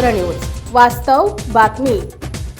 भूमिपुत्र news. वास्तव बातमी.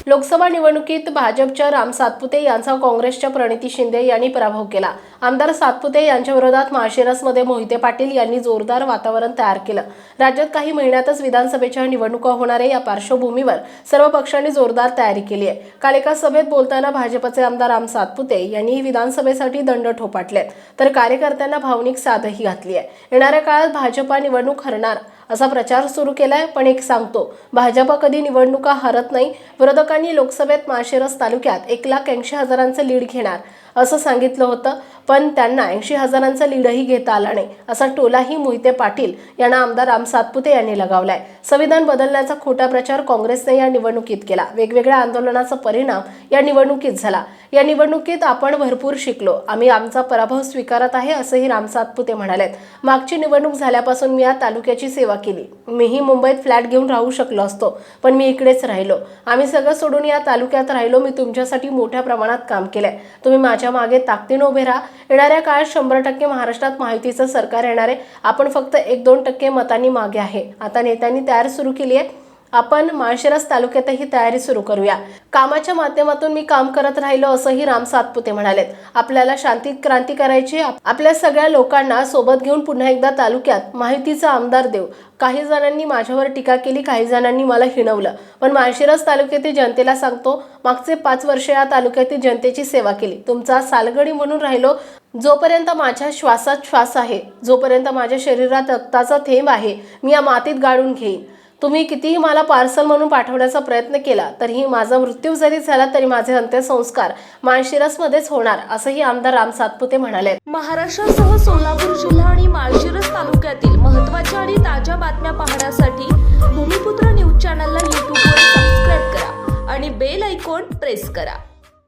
लोकसभा निवडणुकीत भाजपच्या राम सातपुते यांचा काँग्रेसच्या प्रणिती शिंदे यांनी पराभव केला. आमदार सातपुते यांच्या विरोधात माळशिरसमध्ये मोहिते पाटील यांनी जोरदार वातावरण तयार केलं. राज्यात काही महिन्यातच विधानसभेच्या निवडणुका होणार आहे या पार्श्वभूमीवर सर्व पक्षांनी जोरदार तयारी केली आहे. काल एका सभेत बोलताना भाजपचे आमदार राम सातपुते यांनी विधानसभेसाठी दंड ठोपाटले तर कार्यकर्त्यांना भावनिक साथही घातली आहे. येणाऱ्या काळात भाजपा निवडणूक हरणार असा प्रचार सुरू केलाय पण एक सांगतो भाजप कधी निवडणुका हरत नाही. विरोधकांनी लोकसभेत माळशिरस तालुक्यात एक लाख ऐंशी हजारांचं लीड घेणार. असं सांगितलं होतं. पण त्यांना ऐंशी हजारांचा लीडही घेता आला नाही. असा टोलाही मोहिते पाटील यांना आमदार राम सातपुते यांनी लगावलाय. संविधान बदलण्याचा खोटा प्रचार काँग्रेसने या निवडणुकीत केला. वेगवेगळ्या आंदोलनाचा परिणाम या निवडणुकीत झाला. या निवडणुकीत आपण भरपूर शिकलो. आम्ही आमचा पराभव स्वीकारत आहे असंही राम सातपुते म्हणालेत. मागची निवडणूक झाल्यापासून मी या तालुक्याची सेवा केली. मीही मुंबईत फ्लॅट घेऊन राहू शकलो असतो पण मी इकडेच राहिलो. आम्ही सगळं सोडून या तालुक्यात राहिलो. मी तुमच्यासाठी मोठ्या प्रमाणात काम केलंय. तुम्ही माझ्या मागे ताकदीनं उभे राहा. येणाऱ्या काळात शंभर टक्के महाराष्ट्रात माहितीचं सरकार येणार आहे. आपण फक्त एक दोन टक्के मतांनी मागे आहे. आता नेत्यांनी तयार सुरू केली आहे. आपण माळशिरस तालुक्यातही तयारी सुरू करूया. कामाच्या माध्यमातून मी काम करत राहिलो असंही राम सातपुते म्हणालेत. आपल्याला शांती क्रांती करायची आपल्या सगळ्या लोकांना सोबत घेऊन पुन्हा एकदा तालुक्यात माहितीचा आमदार देऊ. काही जणांनी माझ्यावर टीका केली काही जणांनी मला हिणवलं. पण माळशिरस तालुक्यातील जनतेला सांगतो मागचे पाच वर्ष या तालुक्यातील जनतेची सेवा केली. तुमचा सालगडी म्हणून राहिलो जोपर्यंत माझ्या श्वासात श्वास आहे जोपर्यंत माझ्या शरीरात रक्ताचा थेंब आहे मी या मातीत गाडून घेईन. तुम्ही कितीही मला पार्सल म्हणून पाठवण्याचा प्रयत्न केला तरीही माझा मृत्यू जरी झाला तरी माझे अंत्यसंस्कार माळशिरसमध्येच होणार असंही आमदार राम सातपुते म्हणाले. महाराष्ट्रासह सोलापूर जिल्हा आणि माळशिरस तालुक्यातील महत्त्वाच्या आणि ताज्या बातम्या पाहण्यासाठी भूमिपुत्र न्यूज चॅनलला यूट्यूबवर सबस्क्राईब करा आणि बेल ऐकॉन प्रेस करा.